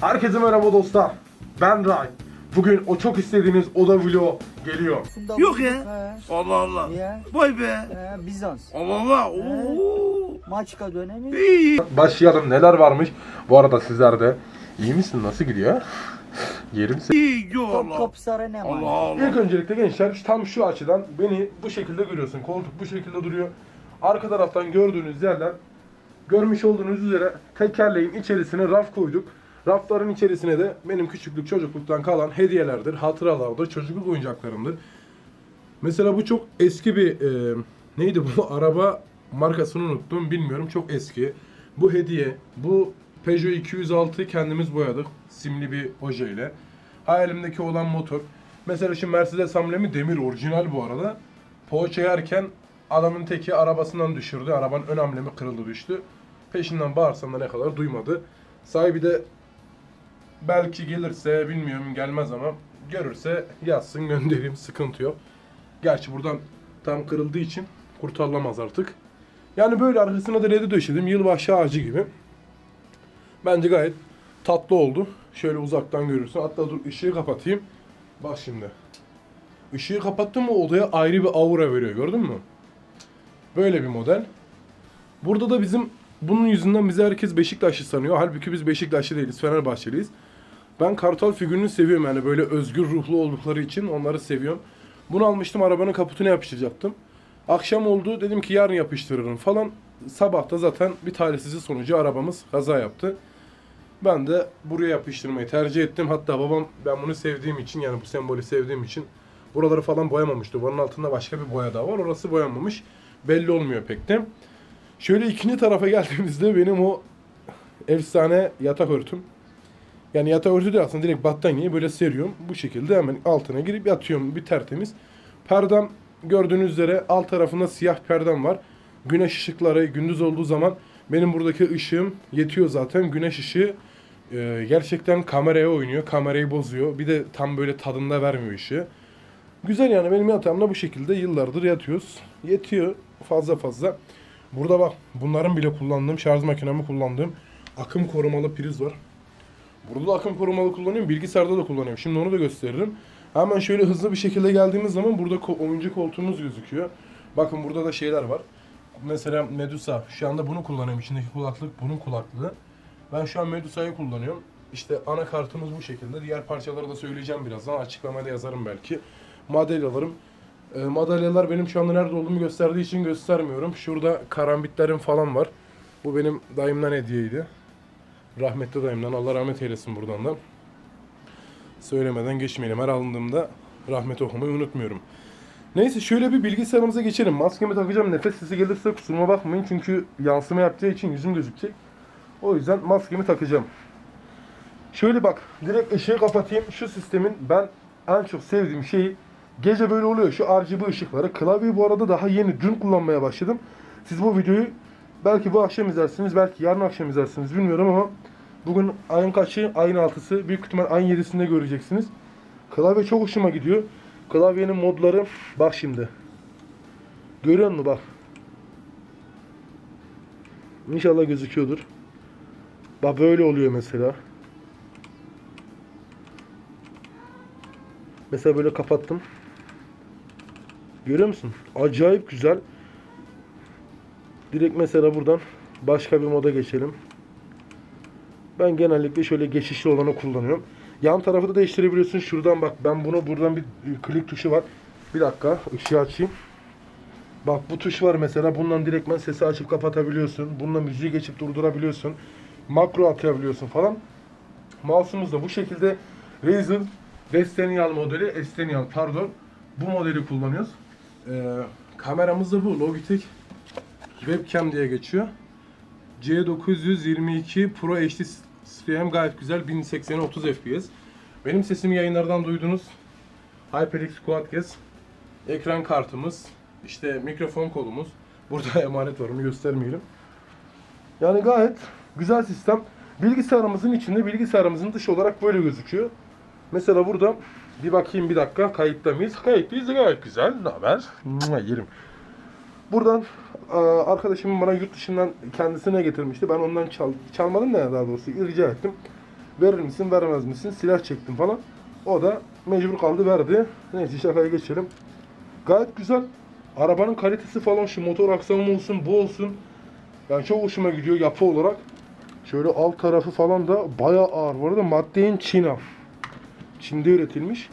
Herkese merhaba dostlar. Ben Ray. Bugün o çok istediğiniz oda vlogu geliyor. Yok ya. He. Allah Allah. Ya. Vay be. He, Bizans. Allah Allah. Oo. Maçka dönemi. İyi. Başlayalım neler varmış. Bu arada sizler de iyi misin? Nasıl gidiyor? Yerim seni. İyi. Yo Top Allah. kopsara ne Allah var? Allah. İlk öncelikle gençler tam şu açıdan beni bu şekilde görüyorsun. Koltuk bu şekilde duruyor. Arka taraftan gördüğünüz yerler görmüş olduğunuz üzere tekerleğin içerisine raf koyduk. Rafların içerisine de benim küçüklük çocukluktan kalan hediyelerdir, hatıralardır, çocukluk oyuncaklarımdır. Mesela bu çok eski bir e, neydi bu araba markasını unuttum bilmiyorum çok eski. Bu hediye, bu Peugeot 206 kendimiz boyadık simli bir ojeyle. Hayalimdeki olan motor. Mesela şu Mercedes amblemi demir orijinal bu arada. Poğaça yerken adamın teki arabasından düşürdü. Arabanın ön amblemi kırıldı düştü. Peşinden bağırsam da ne kadar duymadı. Sahibi de belki gelirse bilmiyorum gelmez ama görürse yazsın göndereyim sıkıntı yok. Gerçi buradan tam kırıldığı için kurtarılamaz artık. Yani böyle arkasına da ledi döşedim. Yılbaşı ağacı gibi. Bence gayet tatlı oldu. Şöyle uzaktan görürsün. Hatta dur ışığı kapatayım. Bak şimdi. Işığı kapattım mı odaya ayrı bir aura veriyor. Gördün mü? Böyle bir model. Burada da bizim bunun yüzünden bizi herkes Beşiktaşlı sanıyor. Halbuki biz Beşiktaşlı değiliz. Fenerbahçeliyiz. Ben Kartal figürünü seviyorum yani böyle özgür ruhlu oldukları için onları seviyorum. Bunu almıştım arabanın kaputuna yapıştıracaktım. Akşam oldu dedim ki yarın yapıştırırım falan. Sabah da zaten bir talihsizlik sonucu arabamız kaza yaptı. Ben de buraya yapıştırmayı tercih ettim. Hatta babam ben bunu sevdiğim için yani bu sembolü sevdiğim için buraları falan boyamamıştı. Bunun altında başka bir boya daha var. Orası boyanmamış. Belli olmuyor pek de. Şöyle ikinci tarafa geldiğimizde benim o efsane yatak örtüm. Yani yatak örtü aslında direkt battaniyeyi böyle seriyorum. Bu şekilde hemen altına girip yatıyorum bir tertemiz. Perdem gördüğünüz üzere alt tarafında siyah perdem var. Güneş ışıkları gündüz olduğu zaman benim buradaki ışığım yetiyor zaten. Güneş ışığı e, gerçekten kameraya oynuyor. Kamerayı bozuyor. Bir de tam böyle tadında vermiyor ışığı. Güzel yani benim yatağımda bu şekilde yıllardır yatıyoruz. Yetiyor fazla fazla. Burada bak bunların bile kullandığım şarj makinemi kullandığım akım korumalı priz var. Burada da akım korumalı kullanıyorum. Bilgisayarda da kullanıyorum. Şimdi onu da gösteririm. Hemen şöyle hızlı bir şekilde geldiğimiz zaman burada ko- oyuncu koltuğumuz gözüküyor. Bakın burada da şeyler var. Mesela Medusa. Şu anda bunu kullanıyorum. İçindeki kulaklık bunun kulaklığı. Ben şu an Medusa'yı kullanıyorum. İşte anakartımız bu şekilde. Diğer parçaları da söyleyeceğim birazdan. Açıklamada yazarım belki. Madalyalarım. E, madalyalar benim şu anda nerede olduğumu gösterdiği için göstermiyorum. Şurada karambitlerim falan var. Bu benim dayımdan hediyeydi. Rahmetli dayımdan. Allah rahmet eylesin buradan da. Söylemeden geçmeyelim. Her alındığımda rahmet okumayı unutmuyorum. Neyse şöyle bir bilgisayarımıza geçelim. Maskemi takacağım. Nefes sesi gelirse kusuruma bakmayın. Çünkü yansıma yapacağı için yüzüm gözükecek. O yüzden maskemi takacağım. Şöyle bak. Direkt ışığı kapatayım. Şu sistemin ben en çok sevdiğim şeyi gece böyle oluyor. Şu RGB ışıkları. Klavyeyi bu arada daha yeni dün kullanmaya başladım. Siz bu videoyu belki bu akşam izlersiniz. Belki yarın akşam izlersiniz. Bilmiyorum ama bugün ayın kaçı? Ayın 6'sı. Büyük ihtimal ayın 7'sinde göreceksiniz. Klavye çok hoşuma gidiyor. Klavyenin modları bak şimdi. Görüyor musun bak. İnşallah gözüküyordur. Bak böyle oluyor mesela. Mesela böyle kapattım. Görüyor musun? Acayip güzel. Direkt mesela buradan başka bir moda geçelim. Ben genellikle şöyle geçişli olanı kullanıyorum. Yan tarafı da değiştirebiliyorsun. Şuradan bak ben bunu buradan bir klik tuşu var. Bir dakika ışığı açayım. Bak bu tuş var mesela. Bundan direktmen sesi açıp kapatabiliyorsun. Bununla müziği geçip durdurabiliyorsun. Makro atabiliyorsun falan. Mouse'umuz da bu şekilde Razer Destinial modeli, Estenial pardon. Bu modeli kullanıyoruz. Ee, kameramız da bu. Logitech Webcam diye geçiyor. C922 Pro HD stream gayet güzel. 1080'e 30 FPS. Benim sesimi yayınlardan duydunuz. HyperX Quadcast. Ekran kartımız. işte mikrofon kolumuz. Burada emanet var onu göstermeyelim. Yani gayet güzel sistem. Bilgisayarımızın içinde bilgisayarımızın dışı olarak böyle gözüküyor. Mesela burada bir bakayım bir dakika kayıtta mıyız? Kayıtlıyız gayet güzel. Ne haber? Yerim. Buradan e, arkadaşım bana yurt dışından kendisine getirmişti. Ben ondan çal, çalmadım da daha doğrusu rica ettim. Verir misin vermez misin? Silah çektim falan. O da mecbur kaldı verdi. Neyse şakaya geçelim. Gayet güzel. Arabanın kalitesi falan şu motor aksamı olsun bu olsun. Yani çok hoşuma gidiyor yapı olarak. Şöyle alt tarafı falan da bayağı ağır. Bu arada maddein Çin'a. Çin'de üretilmiş.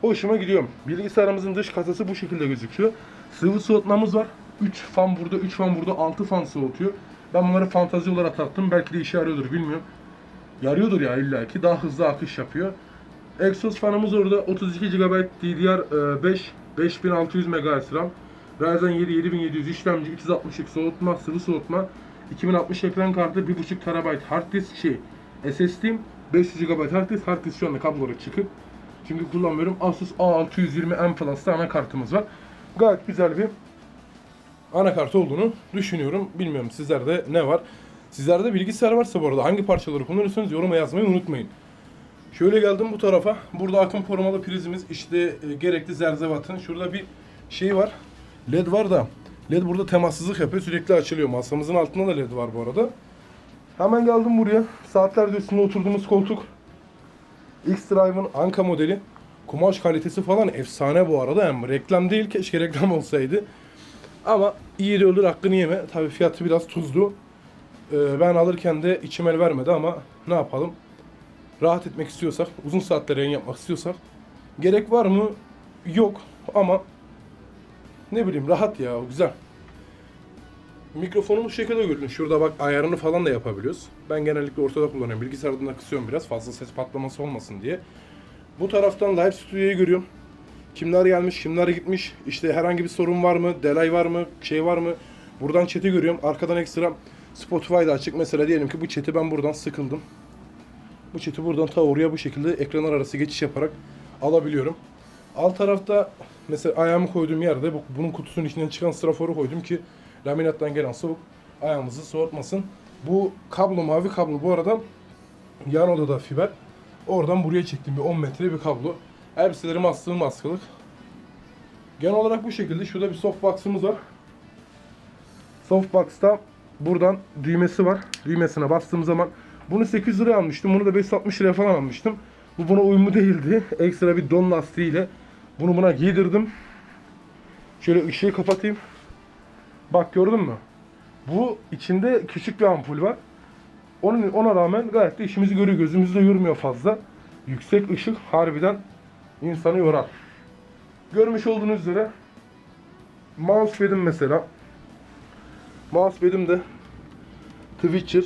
Hoşuma gidiyor. Bilgisayarımızın dış kasası bu şekilde gözüküyor. Sıvı soğutmamız var. 3 fan burada, 3 fan burada, 6 fan soğutuyor. Ben bunları fantazi olarak taktım. Belki de işe yarıyordur bilmiyorum. Yarıyordur ya illaki. Daha hızlı akış yapıyor. Exos fanımız orada 32 GB DDR5 5600 MHz RAM. Ryzen 7 7700 işlemci, 360'lık soğutma, sıvı soğutma, 2060 ekran kartı, 1.5 TB hard disk şey, SSD, 500 GB hard disk, hard disk şu anda kabloları çıkık. Çünkü kullanmıyorum. Asus A620M Plus'ta anakartımız var. Gayet güzel bir anakart olduğunu düşünüyorum. Bilmiyorum sizlerde ne var. Sizlerde bilgisayar varsa bu arada hangi parçaları kullanıyorsanız yoruma yazmayı unutmayın. Şöyle geldim bu tarafa. Burada akım korumalı prizimiz. işte e, gerekli zerzevatın. Şurada bir şey var. LED var da. LED burada temassızlık yapıyor. Sürekli açılıyor. Masamızın altında da LED var bu arada. Hemen geldim buraya. Saatlerce üstünde oturduğumuz koltuk. X-Drive'ın Anka modeli. Kumaş kalitesi falan efsane bu arada. Yani reklam değil. Keşke reklam olsaydı. Ama iyi de olur hakkını yeme. Tabii fiyatı biraz tuzlu. Ee, ben alırken de içim el vermedi ama ne yapalım? Rahat etmek istiyorsak, uzun saatler yayın yapmak istiyorsak gerek var mı? Yok ama ne bileyim rahat ya güzel. Mikrofonu bu şekilde gördün. Şurada bak ayarını falan da yapabiliyoruz. Ben genellikle ortada kullanıyorum. Bilgisayardan da kısıyorum biraz fazla ses patlaması olmasın diye. Bu taraftan live stüdyoyu görüyorum. Kimler gelmiş, kimler gitmiş, işte herhangi bir sorun var mı, delay var mı, şey var mı? Buradan chat'i görüyorum. Arkadan ekstra Spotify'da açık. Mesela diyelim ki bu chat'i ben buradan sıkıldım. Bu chat'i buradan ta oraya bu şekilde ekranlar arası geçiş yaparak alabiliyorum. Alt tarafta mesela ayağımı koyduğum yerde bu, bunun kutusunun içinden çıkan straforu koydum ki laminattan gelen soğuk ayağımızı soğutmasın. Bu kablo mavi kablo bu arada yan odada fiber. Oradan buraya çektim bir 10 metre bir kablo. Elbiselerimi astığım askılık. Genel olarak bu şekilde. Şurada bir softbox'ımız var. Softbox'ta buradan düğmesi var. Düğmesine bastığım zaman bunu 800 liraya almıştım. Bunu da 560 liraya falan almıştım. Bu buna uyumlu değildi. Ekstra bir don lastiğiyle bunu buna giydirdim. Şöyle ışığı kapatayım. Bak gördün mü? Bu içinde küçük bir ampul var. Onun ona rağmen gayet de işimizi görüyor. Gözümüzü de yormuyor fazla. Yüksek ışık harbiden insanı yorar. Görmüş olduğunuz üzere mousepad'im mesela. Mousepad'im de Twitcher.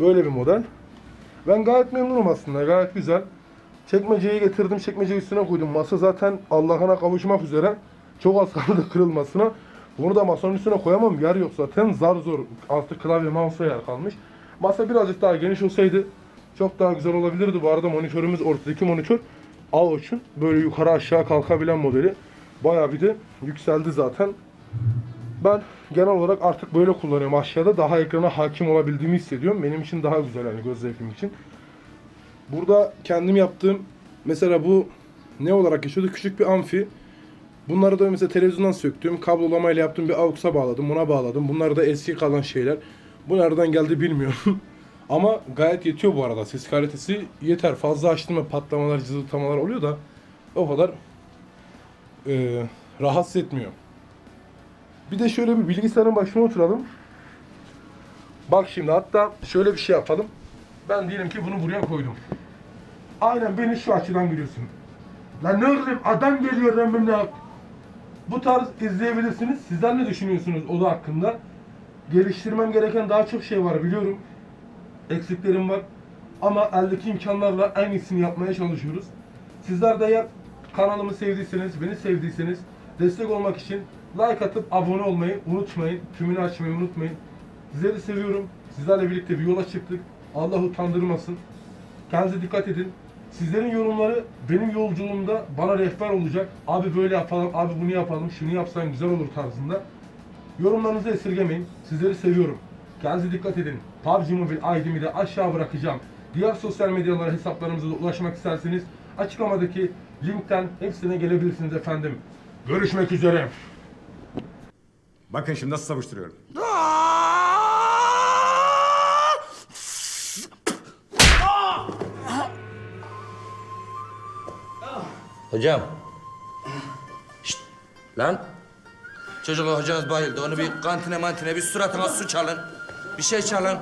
Böyle bir model. Ben gayet memnunum aslında. Gayet güzel. Çekmeceyi getirdim. Çekmece üstüne koydum. Masa zaten Allah'ına kavuşmak üzere. Çok az kaldı kırılmasına. Bunu da masanın üstüne koyamam. Yer yok zaten. Zar zor. Altı klavye mouse'a yer kalmış. Masa birazcık daha geniş olsaydı çok daha güzel olabilirdi. Bu arada monitörümüz ortadaki monitör Aloç'un böyle yukarı aşağı kalkabilen modeli. Bayağı bir de yükseldi zaten. Ben genel olarak artık böyle kullanıyorum. Aşağıda daha ekrana hakim olabildiğimi hissediyorum. Benim için daha güzel yani göz zevkim için. Burada kendim yaptığım mesela bu ne olarak geçiyordu? Küçük bir amfi. Bunları da mesela televizyondan söktüm. Kablolamayla yaptığım bir AUX'a bağladım. Buna bağladım. Bunlar da eski kalan şeyler. Bu nereden geldi bilmiyorum. Ama gayet yetiyor bu arada. Ses kalitesi yeter. Fazla açtım ve patlamalar, cızıltamalar oluyor da o kadar e, rahatsız etmiyor. Bir de şöyle bir bilgisayarın başına oturalım. Bak şimdi hatta şöyle bir şey yapalım. Ben diyelim ki bunu buraya koydum. Aynen beni şu açıdan görüyorsun. Lan ne oğlum adam geliyor lan benimle. Bu tarz izleyebilirsiniz. Sizler ne düşünüyorsunuz o da hakkında? Geliştirmem gereken daha çok şey var biliyorum. Eksiklerim var. Ama eldeki imkanlarla en iyisini yapmaya çalışıyoruz. Sizler de eğer kanalımı sevdiyseniz, beni sevdiyseniz destek olmak için like atıp abone olmayı unutmayın. Tümünü açmayı unutmayın. Sizleri seviyorum. Sizlerle birlikte bir yola çıktık. Allah utandırmasın. Kendinize dikkat edin. Sizlerin yorumları benim yolculuğumda bana rehber olacak. Abi böyle yapalım, abi bunu yapalım, şunu yapsan güzel olur tarzında. Yorumlarınızı esirgemeyin. Sizleri seviyorum. Kendinize dikkat edin. PUBG Mobile ID'mi de aşağı bırakacağım. Diğer sosyal medyalara hesaplarımıza ulaşmak isterseniz açıklamadaki linkten hepsine gelebilirsiniz efendim. Görüşmek üzere. Bakın şimdi nasıl savuşturuyorum. Hocam. Şşt, lan. Çocuklar hocanız bayıldı. Onu bir kantine mantine bir suratına su çalın. Bir şey çalın.